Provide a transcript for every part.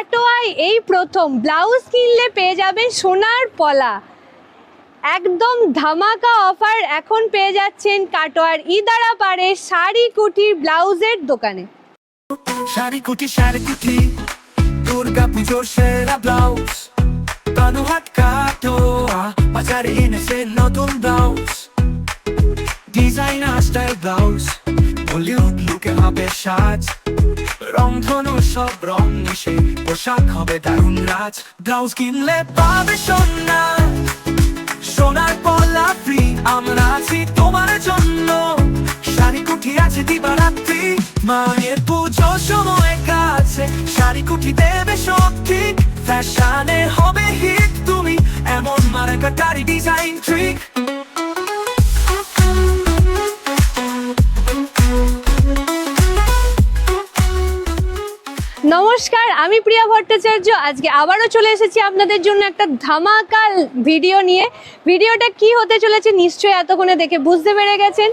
কাটোয়ায় এই প্রথম ব্লাউজ কিনলে পেয়ে যাবেন সোনার পলা। একদম ধামাকা অফার এখন পেয়ে যাচ্ছেন কাটোয়ার ইদারা পাড়ে শাড়ি কুটির ব্লাউজের দোকানে। শাড়ি কুটি শাড়ি কুটি, দুর্গা পুজোর সেরা ব্লাউজ। তনুহাট বাজারে এনেছে নতুন ব্লাউজ। স্টাইল ব্লাউজ, বলিউড লুকে হবে সাজ। রং ধনু সব রং মিশে। পোশাক হবে দারুণ রাজ। ব্লাউজ কিনলে পাবে সোনা। সোনার পলা ফ্রি আমরা আছি তোমার জন্য। শাড়ি কুঠি আছে দিবারাত্রি। মায়ের পুজো সময় কাছে। শাড়ি কুঠি দেবে শক্তি ফ্যাশনে হবে হিট তুমি। এমন মার্কাটারি ডিজাইন ট্রিক নমস্কার, আমি প্রিয়া ভট্টাচার্য। আজকে আবারও চলে এসেছি আপনাদের জন্য একটা ধামাকা ভিডিও নিয়ে। ভিডিওটা কি হতে চলেছে নিশ্চয়ই এতক্ষণে দেখে বুঝতে পেরে গেছেন।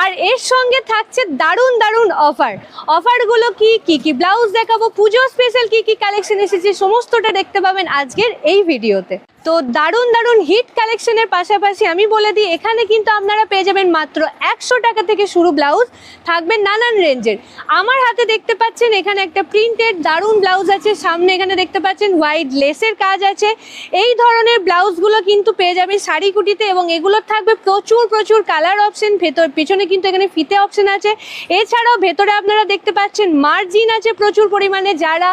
আর এর সঙ্গে থাকছে দারুণ দারুণ অফার। অফারগুলো কি কি কি ব্লাউজ দেখাবো, পুজো স্পেশাল কি কি কালেকশন এসেছে, সমস্তটা দেখতে পাবেন আজকের এই ভিডিওতে। তো দারুণ দারুণ হিট কালেকশনের পাশাপাশি আমি বলে দিই, এখানে কিন্তু আপনারা পেয়ে যাবেন মাত্র একশো টাকা থেকে শুরু ব্লাউজ থাকবে নানান রেঞ্জের আমার হাতে দেখতে পাচ্ছেন, এখানে একটা প্রিন্টেড দারুণ ব্লাউজ আছে, সামনে এখানে দেখতে পাচ্ছেন হোয়াইট লেসের কাজ আছে। এই ধরনের ব্লাউজগুলো কিন্তু পেয়ে যাবেন শাড়ি কুটিতে এবং এগুলোর থাকবে প্রচুর প্রচুর কালার অপশন ভেতর, পেছনে কিন্তু এখানে ফিতে অপশন আছে। এছাড়াও ভেতরে আপনারা দেখতে পাচ্ছেন মার্জিন আছে প্রচুর পরিমাণে। যারা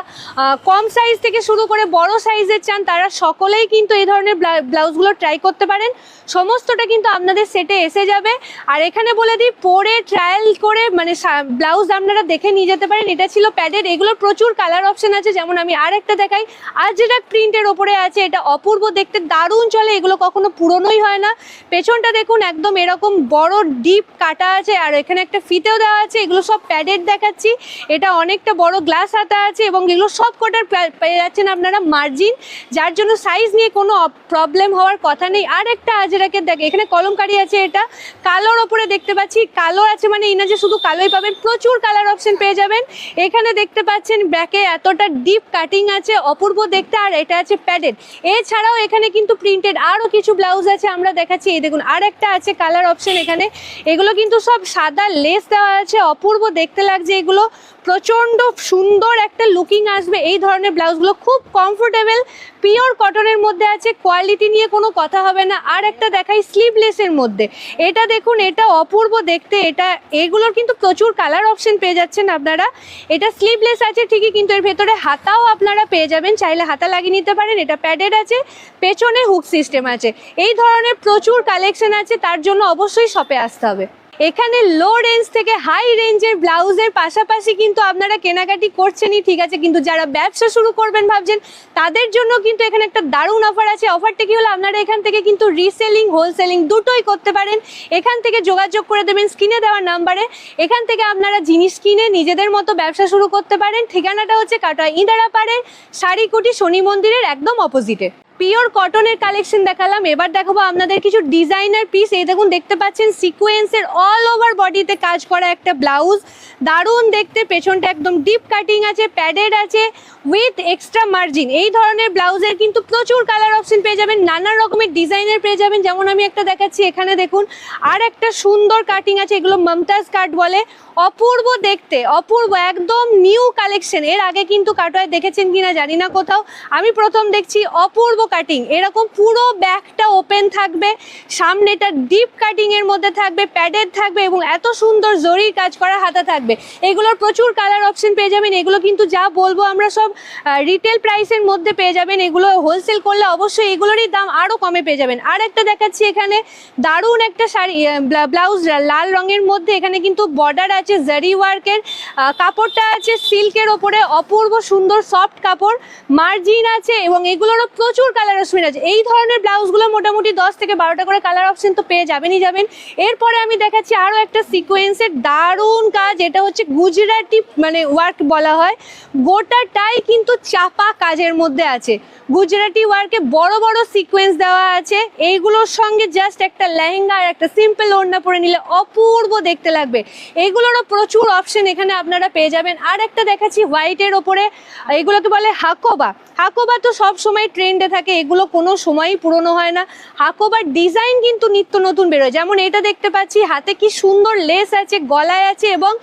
কম সাইজ থেকে শুরু করে বড় সাইজের চান, তারা সকলেই কিন্তু এই ধরনের ব্লাউজগুলো ট্রাই করতে পারেন। সমস্তটা কিন্তু আপনাদের সেটে এসে যাবে। আর এখানে বলে দিই, পরে ট্রায়াল করে মানে ব্লাউজ আপনারা দেখে নিয়ে যেতে পারেন। এটা ছিল প্যাডেড এগুলোর প্রচুর কালার অপশন আছে। যেমন আমি আর একটা দেখাই। আর যেটা প্রিন্টের ওপরে আছে, এটা অপূর্ব দেখতে। দারুণ চলে। এগুলো কখনো পুরনোই হয় না। পেছনটা দেখুন, একদম এরকম বড় ডিপ কাটা আছে। আর এখানে একটা ফিতেও দেওয়া আছে। এগুলো সব প্যাডেড দেখাচ্ছি। এটা অনেকটা বড় গ্লাস হাতা আছে এবং এগুলো সব কটার পেয়ে যাচ্ছেন আপনারা মার্জিন যার জন্য সাইজ নিয়ে কোনো প্রবলেম হওয়ার কথা নেই। আর একটা আজরাকে দেখ, এখানে কলমকারি আছে এটা। কালোর ওপরে দেখতে পাচ্ছি, কালো আছে মানে এই না যে শুধু কালোই পাবেন, প্রচুর কালার অপশন পেয়ে যাবেন। এখানে দেখতে পাচ্ছেন ব্যাকে এতটা ডিপ কাটিং আছে, অপূর্ব দেখতে, আর এটা আছে প্যাডেড এছাড়াও এখানে কিন্তু প্রিন্টেড আরও কিছু ব্লাউজ আছে, আমরা দেখাচ্ছি। এই দেখুন আর একটা আছে কালার অপশন এখানে। এগুলো কিন্তু সব সাদা লেস দেওয়া আছে, অপূর্ব দেখতে লাগছে এগুলো। প্রচণ্ড সুন্দর একটা লুকিং আসবে। এই ধরনের ব্লাউজগুলো খুব কমফোর্টেবল পিওর কটনের মধ্যে আছে। কোয়ালিটি নিয়ে কোনো কথা হবে না। আর একটা দেখাই স্লিভলেসের মধ্যে। এটা দেখুন, এটা অপূর্ব দেখতে। এটা, এগুলোর কিন্তু প্রচুর কালার অপশন পেয়ে যাচ্ছেন আপনারা। এটা স্লিভলেস আছে, ঠিকই, কিন্তু এর ভেতরে হাতাও আপনারা পেয়ে যাবেন। চাইলে হাতা লাগিয়ে নিতে পারেন। এটা প্যাডেড আছে, পেছনে হুক সিস্টেম আছে। এই ধরনের প্রচুর কালেকশন আছে, তার জন্য অবশ্যই শপে আসতে হবে। এখানে লো রেঞ্জ থেকে হাই রেঞ্জের ব্লাউজের পাশাপাশি কিন্তু আপনারা কেনাকাটি করছেনই, ঠিক আছে? কিন্তু যারা ব্যবসা শুরু করবেন ভাবছেন, তাদের জন্য কিন্তু এখানে একটা দারুণ অফার আছে। অফারটা কি হলো? আপনারা এখান থেকে কিন্তু রিসেলিং হোলসেলিং দুটোই করতে পারেন। এখান থেকে যোগাযোগ করে দেবেন স্ক্রিনে দেওয়া নাম্বারে। এখান থেকে আপনারা জিনিস কিনে নিজেদের মতো ব্যবসা শুরু করতে পারেন। ঠিকানাটা হচ্ছে কাটোয়া ইন্দারাপাড়ে শাড়িকুটি শনি মন্দিরের একদম অপোজিটে পিওর কটনের কালেকশন দেখালাম। এবার দেখাবো আপনাদের কিছু ডিজাইনার পিস এই দেখুন, দেখতে পাচ্ছেন সিকোয়েন্সের অল ওভার বডিতে কাজ করা একটা ব্লাউজ দারুণ দেখতে, পেছনটা একদম ডিপ কাটিং আছে প্যাডেড আছে উইথ এক্সট্রা মার্জিন এই ধরনের ব্লাউজের কিন্তু প্রচুর কালার অপশন পেয়ে যাবেন, নানা রকমের ডিজাইনের পেয়ে যাবেন। যেমন আমি একটা দেখাচ্ছি, এখানে দেখুন, আর একটা সুন্দর কাটিং আছে, এগুলো মমতাজ কাট বলে। অপূর্ব দেখতে, অপূর্ব, একদম নিউ কালেকশন এর আগে কিন্তু কাটোয়ায় দেখেছেন কিনা জানি না কোথাও। আমি প্রথম দেখছি, অপূর্ব কাটিং এরকম পুরো ব্যাকটা ওপেন থাকবে, সামনেটা ডিপ কাটিং এর মধ্যে থাকবে প্যাডেড থাকবে এবং এত সুন্দর জরির কাজ করা হাতা থাকবে। এগুলোর প্রচুর কালার অপশন পেয়ে যাবেন, এগুলো কিন্তু যা বলব আমরা সব রিটেল প্রাইসের মধ্যে পেয়ে যাবেন, এগুলো হোলসেল করলে অবশ্যই এগুলোরই দাম আরও কমে পেয়ে যাবেন। আর একটা দেখাচ্ছি এখানে, দারুণ একটা শাড়ি ব্লাউজ লাল রঙের মধ্যে এখানে কিন্তু বর্ডার আছে জারি ওয়ার্কের কাপড়টা আছে সিল্কের ওপরে অপূর্ব সুন্দর সফট কাপড় মার্জিন আছে এবং এগুলোরও প্রচুর কালার অপশন আছে এই ধরনের ব্লাউজগুলো মোটামুটি দশ থেকে বারোটা করে কালার অপশন তো পেয়ে যাবেনই যাবেন। এরপরে আমি দেখাচ্ছি আরও একটা সিকোয়েন্সের দারুণ কাজ, এটা হচ্ছে গুজরাটি মানে ওয়ার্ক বলা হয়। গোটাটাই কিন্তু চাপা কাজের মধ্যে আছে। গুজরাটি ওয়ার্কে বড় বড় সিকোয়েন্স দেওয়া আছে। এইগুলোর সঙ্গে জাস্ট একটা লেহেঙ্গা আর একটা সিম্পল ওড়না পরে নিলে অপূর্ব দেখতে লাগবে। এইগুলোরও প্রচুর অপশন এখানে আপনারা পেয়ে যাবেন। আর একটা দেখাচ্ছি হোয়াইটের ওপরে, এগুলোকে বলে হাকোবা। হাকোবা তো সব সময় ট্রেন্ডে থাকে এগুলো কোনো সময়ই পুরনো হয় না। হাকোবার ডিজাইন কিন্তু নিত্য নতুন বেরোয়। যেমন এটা দেখতে পাচ্ছি, হাতে কি সুন্দর লেস আছে, গলায় আছে এবং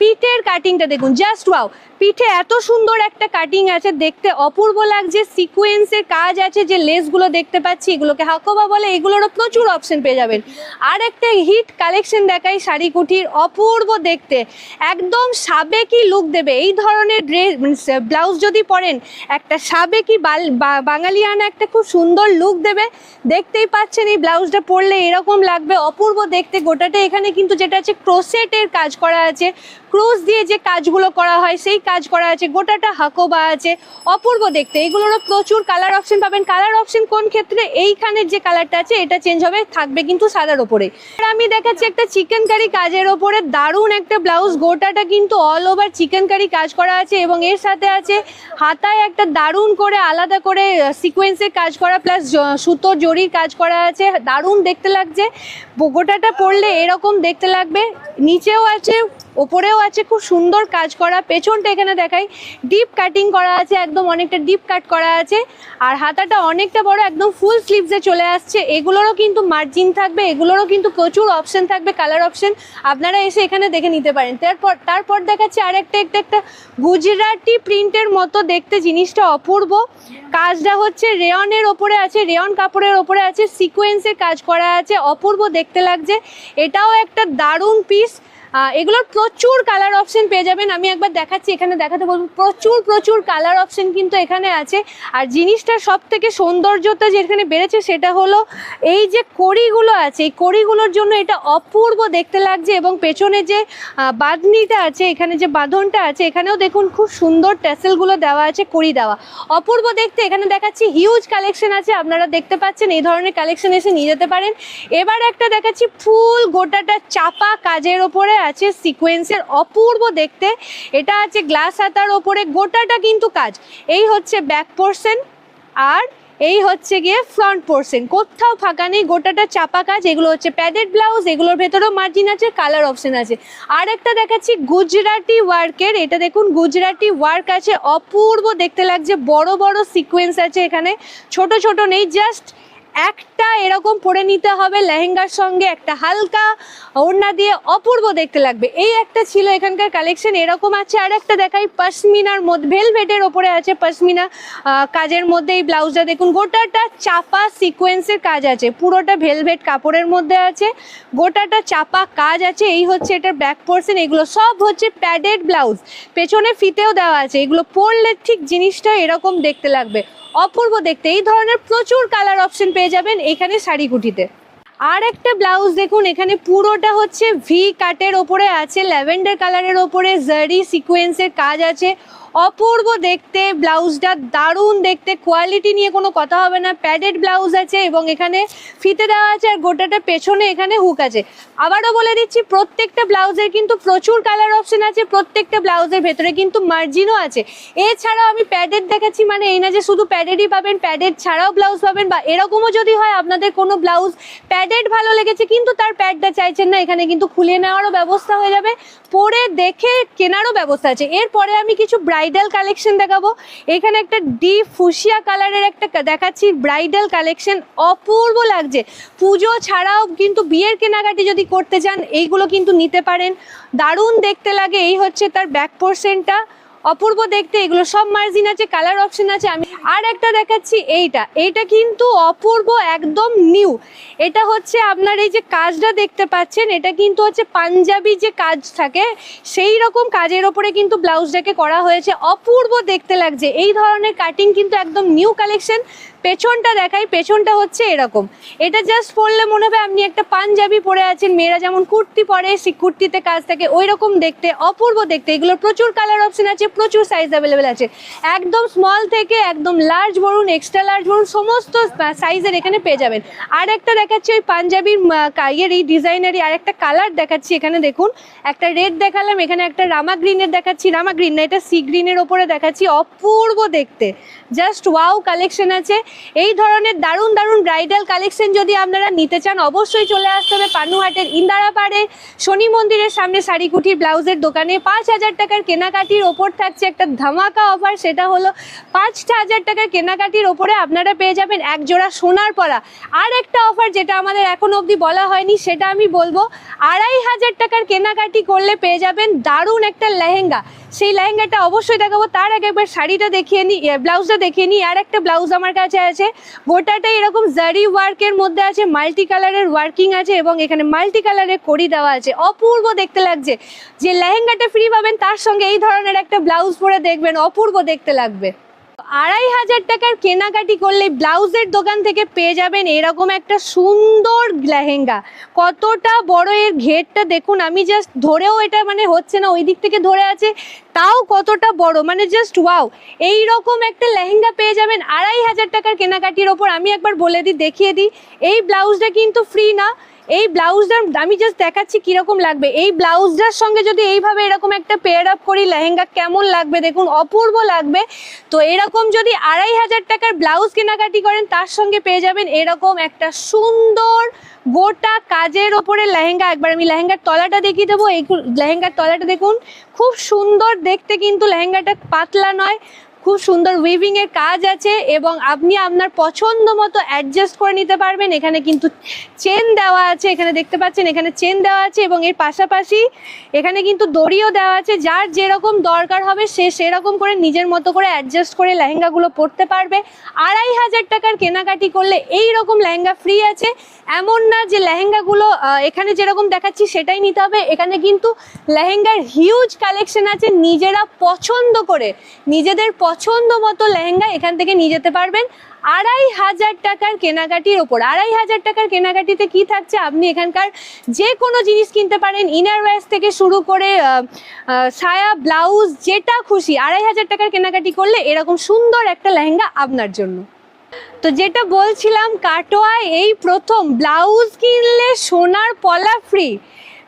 পিঠের কাটিংটা দেখুন জাস্ট ওয়াও পিঠে এত সুন্দর একটা কাটিং আছে, দেখতে অপূর্ব লাগছে সিকোয়েন্সের কাজ আছে যে লেসগুলো দেখতে পাচ্ছি, এগুলোকে হাকোবা বলে, এগুলোরও প্রচুর অপশন পেয়ে যাবেন। আর একটা হিট কালেকশন দেখাই শাড়ি কুঠির অপূর্ব দেখতে। একদম সাবেকি লুক দেবে, এই ধরনের ড্রেস ব্লাউজ যদি পরেন, একটা সাবেকি বাঙালিয়ানা একটা খুব সুন্দর লুক দেবে। দেখতেই পাচ্ছেন এই ব্লাউজটা পরলে এরকম লাগবে, অপূর্ব দেখতে। গোটাটা এখানে কিন্তু যেটা আছে ক্রোসেটের কাজ করা আছে। ক্রোস দিয়ে যে কাজগুলো করা হয়, সেই কাজ করা আছে, গোটাটা হাকোবা আছে, অপূর্ব দেখতে। এগুলোরও প্রচুর কালার অপশন পাবেন। কালার অপশন কোন ক্ষেত্রে? এইখানের যে কালারটা আছে, এটা চেঞ্জ হবে, থাকবে কিন্তু সাদার ওপরে। আমি দেখাচ্ছি একটা চিকেন কারি কাজের ওপরে। দারুণ একটা ব্লাউজ গোটাটা কিন্তু অল ওভার চিকেন কারি কাজ করা আছে এবং এর সাথে আছে হাতায় একটা দারুণ করে আলাদা করে সিকোয়েন্সের কাজ করা প্লাস সুতোর জরির কাজ করা আছে। দারুণ দেখতে লাগছে। গোটাটা পরলে এরকম দেখতে লাগবে। নিচেও আছে ওপরেও আছে, খুব সুন্দর কাজ করা। পেছনটা এখানে দেখাই। ডিপ কাটিং করা আছে, একদম অনেকটা ডিপ কাট করা আছে। আর হাতাটা অনেকটা বড়, একদম ফুল স্লিভসে চলে আসছে। এগুলোরও কিন্তু মার্জিন থাকবে, এগুলোরও কিন্তু প্রচুর অপশন থাকবে কালার অপশন আপনারা এসে এখানে দেখে নিতে পারেন। তারপর তারপর দেখাচ্ছে আরেকটা, একটা একটা গুজরাটি প্রিন্টের মতো দেখতে জিনিসটা অপূর্ব। কাজটা হচ্ছে রেয়নের ওপরে আছে রেয়ন কাপড়ের ওপরে আছে সিকোয়েন্সের কাজ করা আছে, অপূর্ব দেখতে লাগছে। এটাও একটা দারুণ পিস এগুলোর প্রচুর কালার অপশন পেয়ে যাবেন। আমি একবার দেখাচ্ছি, এখানে দেখাতে বলব, প্রচুর প্রচুর কালার অপশন কিন্তু এখানে আছে। আর জিনিসটা সব থেকে সৌন্দর্যতা যেখানে বেড়েছে সেটা হলো এই যে কড়িগুলো আছে, এই কড়িগুলোর জন্য এটা অপূর্ব দেখতে লাগছে এবং পেছনে যে বাঁধনিটা আছে, এখানে যে বাঁধনটা আছে, এখানেও দেখুন খুব সুন্দর ট্যাসেলগুলো দেওয়া আছে, কড়ি দেওয়া। অপূর্ব দেখতে এখানে দেখাচ্ছি হিউজ কালেকশন আছে, আপনারা দেখতে পাচ্ছেন, এই ধরনের কালেকশন এসে নিয়ে যেতে পারেন। এবার একটা দেখাচ্ছি ফুল গোটাটা চাপা কাজের ওপরে আছে সিকোয়েন্সের অপূর্ব দেখতে। এটা আছে গ্লাস হাতার ওপরে, গোটাটা কিন্তু কাজ। এই হচ্ছে ব্যাক পোর্শন আর এই হচ্ছে গিয়ে ফ্রন্ট পোর্শন কোথাও ফাঁকা নেই, গোটাটা চাপা কাজ। এগুলো হচ্ছে প্যাডেড ব্লাউজ এগুলোর ভেতরেও মার্জিন আছে কালার অপশন আছে। আর একটা দেখাচ্ছি গুজরাটি ওয়ার্কের এটা দেখুন, গুজরাটি ওয়ার্ক আছে, অপূর্ব দেখতে লাগছে। বড় বড় সিকোয়েন্স আছে এখানে। ছোট ছোট নেই জাস্ট একটা এরকম পরে নিতে হবে লেহেঙ্গার সঙ্গে, একটা হালকা ওড়না দিয়ে অপূর্ব দেখতে লাগবে। এই একটা ছিল এখানকার কালেকশন এরকম আছে। আর একটা দেখাই, পশমিনার মধ্যে ভেলভেটের ওপরে আছে পশমিনা কাজের মধ্যে এই ব্লাউজটা দেখুন, গোটাটা চাপা সিকোয়েন্সের কাজ আছে। পুরোটা ভেলভেট কাপড়ের মধ্যে আছে। গোটাটা চাপা কাজ আছে। এই হচ্ছে এটার ব্যাক পোর্শন এগুলো সব হচ্ছে প্যাডেড ব্লাউজ পেছনে ফিতেও দেওয়া আছে। এগুলো পরলে ঠিক জিনিসটা এরকম দেখতে লাগবে। অপূর্ব দেখতে। এই ধরনের প্রচুর কালার অপশন পেয়ে যাবেন এখানে শাড়ি কুটিতে। আর একটা ব্লাউজ দেখুন, এখানে পুরোটা হচ্ছে ভি কাটের ওপরে আছে, ল্যাভেন্ডার কালারের ওপরে জারি সিকোয়েন্সের কাজ আছে। অপূর্ব দেখতে, ব্লাউজটা দারুণ দেখতে কোয়ালিটি নিয়ে কোনো কথা হবে না। প্যাডেড ব্লাউজ আছে এবং এখানে ফিতে দেওয়া আছে আর গোটাটা পেছনে এখানে হুক আছে। আবারও বলে দিচ্ছি, প্রত্যেকটা ব্লাউজের কিন্তু প্রচুর কালার অপশন আছে, প্রত্যেকটা ব্লাউজের ভেতরে কিন্তু মার্জিনও আছে। এছাড়াও আমি প্যাডেড দেখাচ্ছি মানে এই না যে শুধু প্যাডেডই পাবেন প্যাডেড ছাড়াও ব্লাউজ পাবেন বা এরকমও যদি হয় আপনাদের কোনো ব্লাউজ প্যাডেড ভালো লেগেছে কিন্তু তার প্যাডটা চাইছেন না, এখানে কিন্তু খুলে নেওয়ারও ব্যবস্থা হয়ে যাবে, পরে দেখে কেনারও ব্যবস্থা আছে। এরপরে আমি কিছু ব্রাইডাল কালেকশন দেখাবো। এখানে একটা ডিপ ফুসিয়া কালারের একটা দেখাচ্ছি ব্রাইডাল কালেকশন। অপূর্ব লাগছে। পুজো ছাড়াও কিন্তু বিয়ের কেনাকাটি যদি করতে চান, এইগুলো কিন্তু নিতে পারেন। দারুণ দেখতে লাগে। এই হচ্ছে তার ব্যাক পোর্শনটা অপূর্ব দেখতে। এগুলো সব মার্জিন আছে কালার অপশন আছে। আমি আর একটা দেখাচ্ছি এইটা। এইটা কিন্তু অপূর্ব, একদম নিউ। এটা হচ্ছে আপনার এই যে কাজটা দেখতে পাচ্ছেন, এটা কিন্তু হচ্ছে পাঞ্জাবি যে কাজ থাকে, সেই রকম কাজের ওপরে কিন্তু ব্লাউজটাকে করা হয়েছে। অপূর্ব দেখতে লাগছে। এই ধরনের কাটিং কিন্তু একদম নিউ কালেকশন পেছনটা দেখাই, পেছনটা হচ্ছে এরকম। এটা জাস্ট পরলে মনে হবে আপনি একটা পাঞ্জাবি পরে আছেন, মেয়েরা যেমন কুর্তি পরে, সেই কুর্তিতে কাজ থাকে ওই রকম দেখতে, অপূর্ব দেখতে। এগুলোর প্রচুর কালার অপশন আছে, প্রচুর সাইজ অ্যাভেলেবেল আছে। একদম স্মল থেকে একদম লার্জ বলুন এক্সট্রা লার্জ বলুন সমস্ত সাইজের এখানে পেয়ে যাবেন। আর একটা দেখাচ্ছি ওই পাঞ্জাবির ইয়ের এই ডিজাইনারই আর একটা কালার দেখাচ্ছি এখানে, দেখুন। একটা রেড দেখালাম, এখানে একটা রামা গ্রিনের দেখাচ্ছি, রামা গ্রিন না, এটা সি গ্রিনের ওপরে দেখাচ্ছি, অপূর্ব দেখতে। জাস্ট ওয়াও কালেকশন আছে। এই ধরনের দারুণ দারুণ ব্রাইডাল কালেকশন যদি আপনারা নিতে চান, অবশ্যই চলে আসতে হবে পানুহাটের ইন্দারাপাড়ে শনি মন্দিরের সামনে শাড়িকুটির ব্লাউজের দোকানে। পাঁচ হাজার টাকার কেনাকাটির ওপর থাকছে একটা ধামাকা অফার সেটা হলো পাঁচটা হাজার টাকার কেনাকাটির ওপরে আপনারা পেয়ে যাবেন এক জোড়া সোনার পরা। আর একটা অফার যেটা আমাদের এখন অবধি বলা হয়নি, সেটা আমি বলব, আড়াই হাজার টাকার কেনাকাটি করলে পেয়ে যাবেন দারুণ একটা লেহেঙ্গা। সেই লেহেঙ্গাটা অবশ্যই দেখাবো। তার আগে একবার শাড়িটা দেখিয়ে নিই ব্লাউজটা দেখিয়ে নিই আর একটা ব্লাউজ আমার কাছে আছে। গোটাটা এরকম জারি ওয়ার্কের মধ্যে আছে মাল্টি কালারের ওয়ার্কিং আছে এবং এখানে মাল্টি কালারের করি দেওয়া আছে। অপূর্ব দেখতে লাগছে। যে লেহেঙ্গাটা ফ্রি পাবেন, তার সঙ্গে এই ধরনের একটা ব্লাউজ পরে দেখবেন, অপূর্ব দেখতে লাগবে। আড়াই হাজার টাকার কেনাকাটি করলে ব্লাউজের দোকান থেকে পেয়ে যাবেন এরকম একটা সুন্দর লেহেঙ্গা। কতটা বড় এর ঘেরটা দেখুন, আমি জাস্ট ধরেও এটা মানে হচ্ছে না, ওই দিক থেকে ধরে আছে, তাও কতটা বড় মানে জাস্ট ওয়াও এই রকম একটা লেহেঙ্গা পেয়ে যাবেন আড়াই হাজার টাকার কেনাকাটির ওপর। আমি একবার বলে দিই, দেখিয়ে দিই, এই ব্লাউজটা কিন্তু ফ্রি না। এই ব্লাউজটা আমি জাস্ট দেখাচ্ছি কীরকম লাগবে। এই ব্লাউজটার সঙ্গে যদি এইভাবে এরকম একটা পেয়ার আপ করি, লেহেঙ্গা কেমন লাগবে? দেখুন, অপূর্ব লাগবে। তো এরকম যদি আড়াই হাজার টাকার ব্লাউজ কেনাকাটি করেন, তার সঙ্গে পেয়ে যাবেন এরকম একটা সুন্দর গোটা কাজের ওপরে লেহেঙ্গা। একবার আমি লেহেঙ্গার তলাটা দেখিয়ে দেবো। এই লেহেঙ্গার তলাটা দেখুন, খুব সুন্দর। দেখতে কিন্তু লেহেঙ্গাটা পাতলা নয়। খুব সুন্দর উইভিং এর কাজ আছে এবং আপনি আপনার পছন্দ মতো অ্যাডজাস্ট করে নিতে পারবেন। এখানে কিন্তু চেন দেওয়া আছে, এখানে দেখতে পাচ্ছেন, এখানে চেন দেওয়া আছে এবং এর পাশাপাশি এখানে কিন্তু দড়িও দেওয়া আছে। যার যেরকম দরকার হবে, সে সেরকম করে নিজের মতো করে অ্যাডজাস্ট করে লেহেঙ্গাগুলো পরতে পারবে। আড়াই হাজার টাকার কেনাকাটি করলে এই রকম লেহেঙ্গা ফ্রি আছে। এমন না যে লেহেঙ্গাগুলো এখানে যেরকম দেখাচ্ছি সেটাই নিতে হবে। এখানে কিন্তু লেহেঙ্গার হিউজ কালেকশন আছে। নিজেরা পছন্দ করে, নিজেদের পছন্দ মতো লেহেঙ্গা এখান থেকে নিয়ে যেতে পারবেন। আড়াই হাজার টাকার কেনাকাটির ওপর, আড়াই হাজার টাকার কেনাকাটিতে কি থাকছে? আপনি এখানকার যে কোনো জিনিস কিনতে পারেন ইনার ওয়্যার্স থেকে শুরু করে সায়া ব্লাউজ যেটা খুশি, আড়াই হাজার টাকার কেনাকাটি করলে এরকম সুন্দর একটা লেহেঙ্গা আপনার জন্য। তো যেটা বলছিলাম, কাটোয়ায় এই প্রথম ব্লাউজ কিনলে সোনার পলা ফ্রি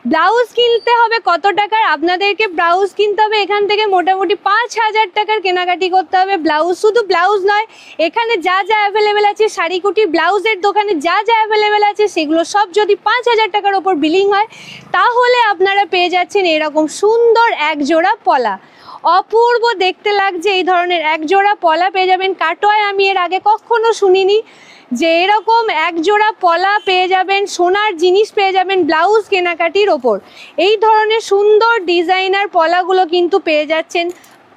ব্লাউজ কিনতে হবে কত টাকার? আপনাদেরকে ব্লাউজ কিনতে হবে, এখান থেকে মোটামুটি পাঁচ হাজার টাকার কেনাকাটি করতে হবে। ব্লাউজ শুধু ব্লাউজ নয়, এখানে যা যা অ্যাভেলেবেল আছে শাড়ি শাড়িকুটি, ব্লাউজের দোকানে যা যা অ্যাভেলেবেল আছে, সেগুলো সব যদি পাঁচ হাজার টাকার ওপর বিলিং হয়, তাহলে আপনারা পেয়ে যাচ্ছেন এরকম সুন্দর এক জোড়া পলা। অপূর্ব দেখতে লাগছে এই ধরনের এক জোড়া পলা পেয়ে যাবেন। কাটোয় আমি এর আগে কখনো শুনিনি। যে এরকম এক জোড়া পলা পেয়ে যাবেন, সোনার জিনিস পেয়ে যাবেন ব্লাউজ কেনাকাটির ওপর। এই ধরনের সুন্দর ডিজাইনার পলাগুলো কিন্তু পেয়ে যাচ্ছেন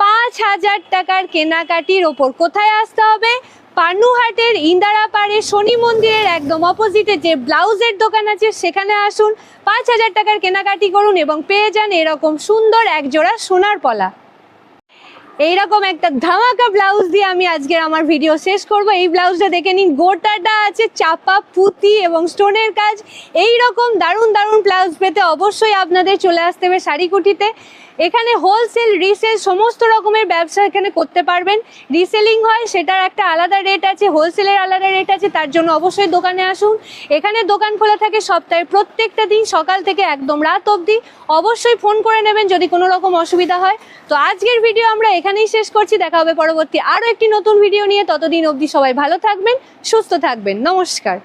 পাঁচ হাজার টাকার কেনাকাটির ওপর। কোথায় আসতে হবে? পানুহাটের ইন্দারাপাড়ে শনি মন্দিরের একদম অপোজিটে যে ব্লাউজের দোকান আছে, সেখানে আসুন, পাঁচ হাজার টাকার কেনাকাটি করুন এবং পেয়ে যান এরকম সুন্দর এক জোড়া সোনার পলা। এইরকম একটা ধামাকা ব্লাউজ দিয়ে আমি আজকের আমার ভিডিও শেষ করব। এই ব্লাউজটা দেখে নিন, গোটাটা আছে চাপা, পুঁতি এবং স্টোনের কাজ। এই রকম দারুণ দারুণ ব্লাউজ পেতে অবশ্যই আপনাদের চলে আসতে হবে শাড়িকুটিতে। এখানে হোলসেল রিসেল সমস্ত রকমের ব্যবসা এখানে করতে পারবেন। রিসেলিং হয়, সেটার একটা আলাদা রেট আছে হোলসেলের আলাদা রেট আছে, তার জন্য অবশ্যই দোকানে আসুন। এখানে দোকান খোলা থাকে সপ্তাহে প্রত্যেকটা দিন সকাল থেকে একদম রাত অবধি। অবশ্যই ফোন করে নেবেন যদি কোনো রকম অসুবিধা হয়। তো আজকের ভিডিও আমরা এখানেই শেষ করছি, দেখা হবে পরবর্তী আরও একটি নতুন ভিডিও নিয়ে। ততদিন অবধি সবাই ভালো থাকবেন, সুস্থ থাকবেন। নমস্কার।